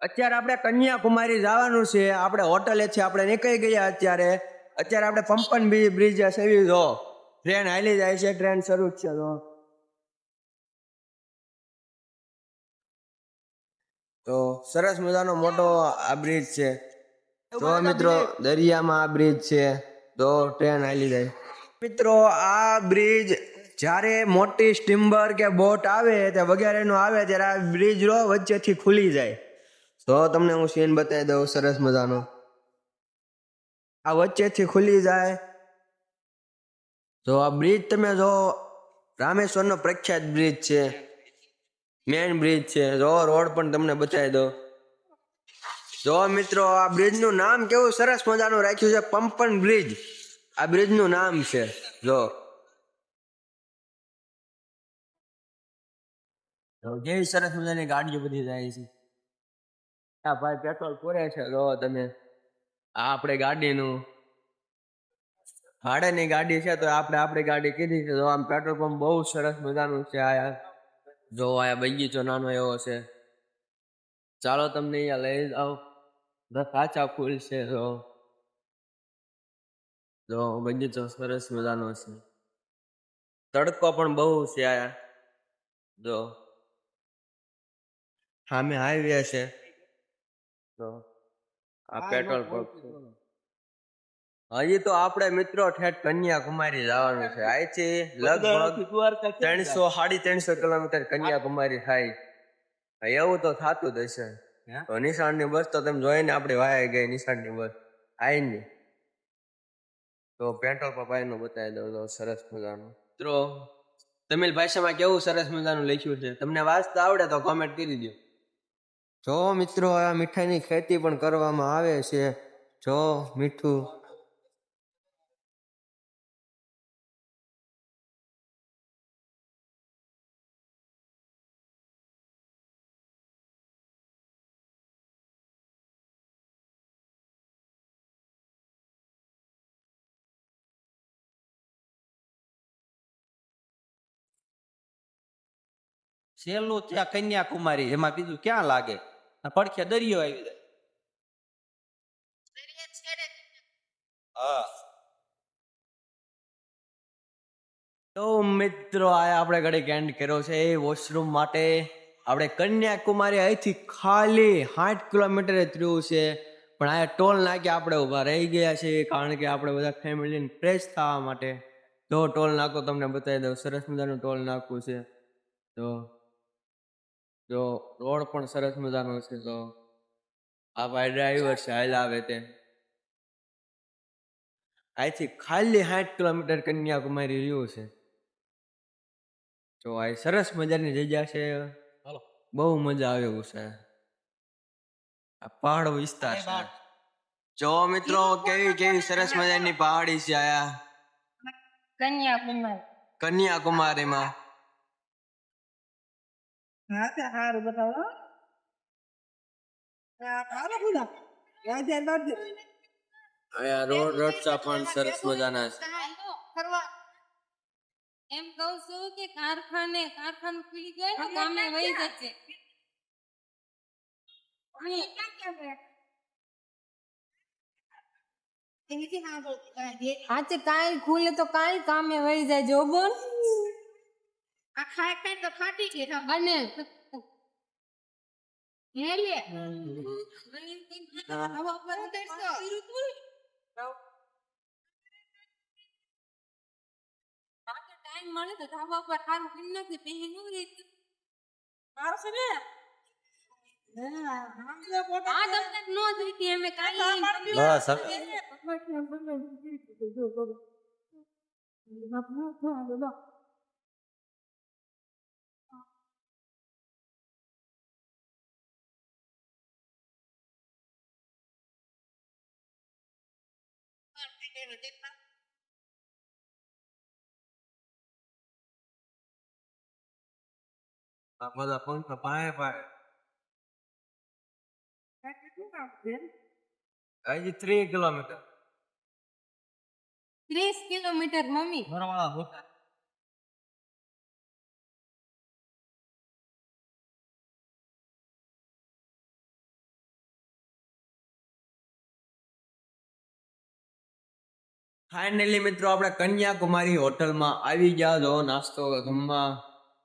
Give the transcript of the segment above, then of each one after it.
અત્યારે આપણે કન્યાકુમારી જવાનું છે. આપણે હોટલે છે, આપણે નીકળી ગયા અત્યારે. અત્યારે આપણે પંપન બ્રિજ સેવી જો. ટ્રેન હાલી જાય છે, ટ્રેન શરૂ છે તો તો સરસ મજાનો મોટો આ બ્રિજ છે. તો મિત્રો, દરિયામાં આ બ્રિજ છે, તો ટ્રેન હાલી જાય. મિત્રો, આ બ્રિજ જ્યારે મોટી સ્ટીમ્બર કે બોટ આવે તે વગેરેનું આવે, ત્યારે આ બ્રિજ રો વચ્ચેથી ખુલી જાય. તો તમને હું સીન બતાવી દઉં સરસ મજાનો. આ વચ્ચેથી ખુલી જાય. તો આ બ્રિજ તમે જો, રામેશ્વરનો પ્રખ્યાત બ્રિજ છે. મેન બ્રિજ છે. જો રોડ પણ તમને બતાવી દો જો મિત્રો, આ બ્રિજનું નામ કેવું સરસ મજાનું રાખ્યું છે પંપન બ્રિજ. આ બ્રિજનું નામ છે. જો કેવી સરસ મજાની ગાડીઓ બધી જાય છે. આ ભાઈ પેટ્રોલ પૂરે છે જો તમે. આ આપણે ગાડીનું. ભાડેની ગાડી છે, તો આપણે આપણી ગાડી કીધી છે. તો આમ પેટ્રોલ પંપ બહુ સરસ મજાનું છે, આ જો આ બગીચો નાનો એવો છે. ચાલો તમને અહીંયા લઈ જાઓ સાચા ફૂલ છે, જો. જો બગીચો સરસ મજાનો છે. તડકો પણ બહુ છે, આ જો. સામે હાઈવે છે. તો આ પેટ્રોલ પંપ હજી તો આપણે મિત્રો ઠેઠ કન્યાકુમારી જવાનું છે. અહીંથી લગભગ ત્રણસો સાડી ત્રણસો કિલોમીટર કન્યાકુમારી થાય. એવું તો થતું જ હશે. તો નિશાળની બસ તો તમે જોઈને આપણે વાયા ગઈ નિશાળની બસ. આઈ ની. તો પેટ્રોલ પંપ આવીને બતાવી દઉં તો સરસ મજાનું. મિત્રો તમિલ ભાષામાં કેવું સરસ મજાનું લખ્યું છે? તમને વાંચતા આવડે તો કોમેન્ટ કરી દો જો મિત્રો આ મીઠાઈની ખેતી પણ કરવામાં આવે છે જો મીઠું છેલ્લું ત્યાં કન્યાકુમારી એમાં બીજું ક્યાં લાગે આ પડખે દરિયો આવી જાય. હા. તો મિત્રો આ આપણે ઘડીક એન્ડ કર્યો છે એ વોશરૂમ માટે. આપણે કન્યાકુમારી અહીંથી ખાલી સાઠ કિલોમીટર થયું છે. પણ આ ટોલ નાકે આપણે ઊભા રહી ગયા છે કારણ કે આપણે બધા ફેમિલીને ફ્રેશ થવા માટે. તો ટોલ નાકો તમને બતાવી દઉં સરસ મજાનું ટોલ નાકું છે. તો જો રોડ પણ સરસ મજાનો છે તો આ ભાઈ ડ્રાઈવર છે હાલ આવે તે. અહીંથી ખાલી સાઠ કિલોમીટર કન્યાકુમારી રહ્યું છે. તો આ સરસ મજાની જગ્યા છે. બહુ મજા આવે એવું છે. આ પહાડ વિસ્તાર છે. જો મિત્રો કેવી કેવી સરસ મજાની પહાડી છે આયા કન્યાકુમારી. કન્યાકુમારીમાં. હા તે સારું બતાવો અહીંયા રોડ રસ્તા પણ સરસ મજાના છે. એમ કહું છું કે કારખાને કારખાનું ખુલી ગયો ને ગામે વહી જશે. આજે કાંઈ ખુલે તો કાંઈ કામે વહી જાય જો બોલ. આ ખાય ખાય તો ફાટી ગઈ અને હે. લે હવા પર ઉતરશો. ટાઈમ મળે તો ધાબા પર સારું કરી નાખી પછી નું નો? જોઈતી અમે કાલે બસ આ બધા પંખા પાએ પાએ હજી ત્રીસ કિલોમીટર ત્રીસ કિલોમીટર મમ્મી ઘરવાળા ફાઇનલી મિત્રો આપણે કન્યાકુમારી હોટલમાં આવી ગયા જો નાસ્તો જમવા.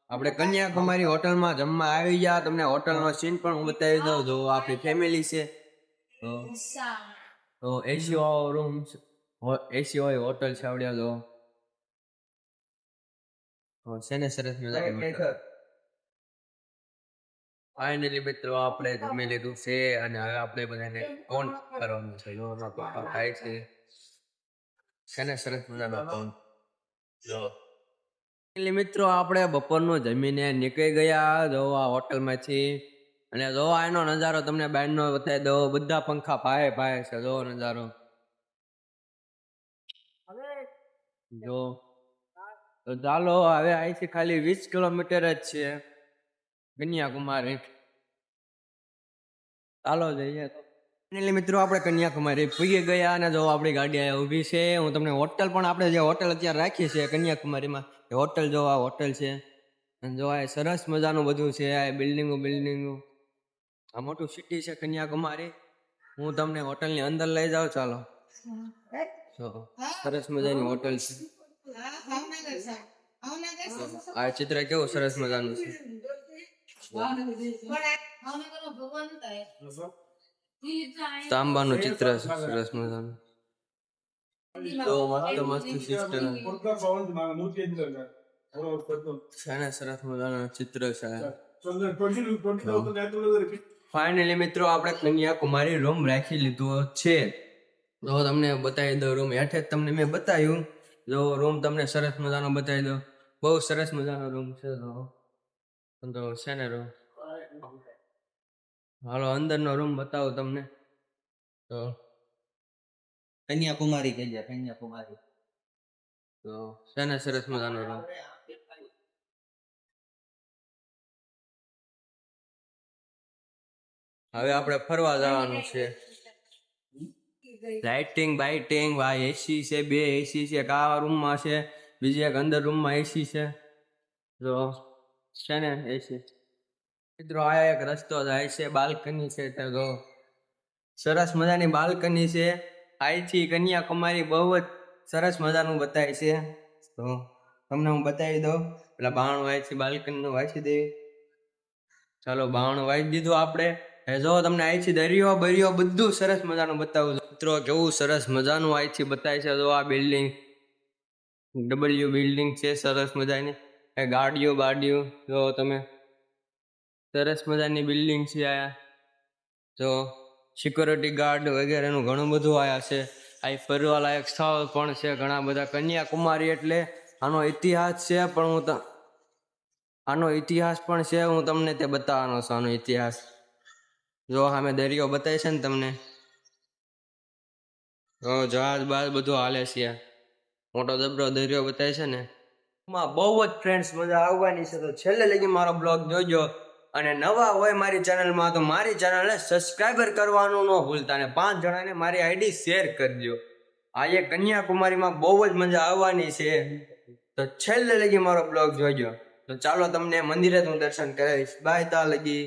આપણે કન્યાકુમારી હોટલમાં જમવા આવી ગયા. તમને હોટલનો સીન પણ હું બતાવી દઉં. જો આપણી ફેમિલી છે. તો એસી વાળો રૂમ એસી હોય હોટલ છે આવડ્યા જો. છે ને સરસ મજાની ફાઇનલી મિત્રો આપણે જમી લીધું છે. અને હવે આપણે બધાને ફોન કરવાનું છે. જો પપ્પા ખાય છે. છે ને સરસ મજાનો ફોન જો. એટલે મિત્રો આપણે બપોરનું જમીને નીકળી ગયા જો આ હોટલમાંથી. અને જો એનો નજારો તમને બહારનો બતાવી દો બધા પંખા ભાઈ ભાઈ છે જો નજારો. જો. તો ચાલો હવે અહીંથી ખાલી વીસ કિલોમીટર જ છે. કન્યાકુમારી. ચાલો જઈએ એટલે મિત્રો આપણે કન્યાકુમારી પૂગી ગયા અને જો આપણી ગાડી અહીંયા ઊભી છે હું તમને હોટલ પણ આપણે જે હોટલ અત્યારે રાખી છે કન્યાકુમારીમાં એ હોટલ જો આ હોટલ છે. અને જો આ સરસ મજાનું બધું છે આ બિલ્ડિંગો બિલ્ડિંગો. આ મોટું સિટી છે કન્યાકુમારી. હું તમને હોટલની અંદર લઈ જાઉં ચાલો. જો સરસ મજાની હોટલ છે. આ ચિત્ર કેવું સરસ મજાનું છે? તાંબાનું ચિત્ર સરસ મજાનું તો મસ્ત મસ્ત સિસ્ટર છે ને. સરસ મજાનું ચિત્ર છે. ફાઇનલી મિત્રો આપણે કન્યાકુમારી રૂમ રાખી લીધો છે. તમને બતાવી દઉં રૂમ હેઠે જ તમને મેં બતાવ્યું. જો રૂમ તમને સરસ મજાનો બતાવી દઉં. બહુ સરસ મજાનો રૂમ છે તો છે ને રૂમ હાલો અંદરનો રૂમ બતાવું તમને. તો કન્યાકુમારી કહી જાય કન્યાકુમારી. તો છે ને સરસ મજાનો રૂમ હવે આપણે ફરવા જવાનું છે. લાઇટિંગ બાઇટિંગ ભાઈ એસી છે બે એસી છે એક આ રૂમમાં છે બીજી એક અંદર રૂમમાં એસી છે. તો છે ને એસી મિત્રો, આ એક રસ્તો જાય છે, બાલ્કની છે તો જો. સરસ મજાની બાલ્કની છે. અહીંથી કન્યાકુમારી બહુ જ સરસ મજાનું બતાય છે. તો તમને હું બતાવી દઉં. પેલા બાણું અહીંથી બાલ્કનીનું વાંચી દેવી ચાલો, બાણું વાંચી દીધું આપણે. એ જો તમને અહીંથી દરિયો, બરિયો બધું સરસ મજાનું બતાવું છું. મિત્રો, કેવું સરસ મજાનું અહીંથી બતાય છે જો આ બિલ્ડિંગ. ડબલ્યુ બિલ્ડિંગ છે, સરસ મજાની. એ ગાડીઓ બાડીઓ, જો તમે સરસ મજાની બિલ્ડિંગ છે આયા જો સિક્યોરિટી ગાર્ડ વગેરેનું ઘણું બધું આયા છે. અહીં ફરવાલાયક સ્થળ પણ છે, ઘણા બધા કન્યાકુમારી એટલે આનો ઇતિહાસ છે, પણ હું આનો ઇતિહાસ પણ છે, હું તમને તે બતાવવાનો છું, આનો ઇતિહાસ. જો, સામે દરિયો બતાવે છે ને તમને. જહાજ બહાજ બધું હાલે છે મોટો જબરો દરિયો બતાવે છે ને. બહુ જ ફ્રેન્ડ્સ મજા આવવાની છે, તો છેલ્લે લગી મારો બ્લોગ જોજો. અને નવા હોય મારી ચેનલમાં તો મારી ચેનલને સબસ્ક્રાઈબર કરવાનું ન ભૂલતા અને પાંચ જણાને મારી આઈડી શેર કરજો. આજે કન્યાકુમારીમાં બહુ જ મજા આવવાની છે. તો છેલ્લે લગી મારો બ્લોગ જોજો તો ચાલો તમને મંદિરે હું દર્શન કરાવીશ. બાય તા લગી.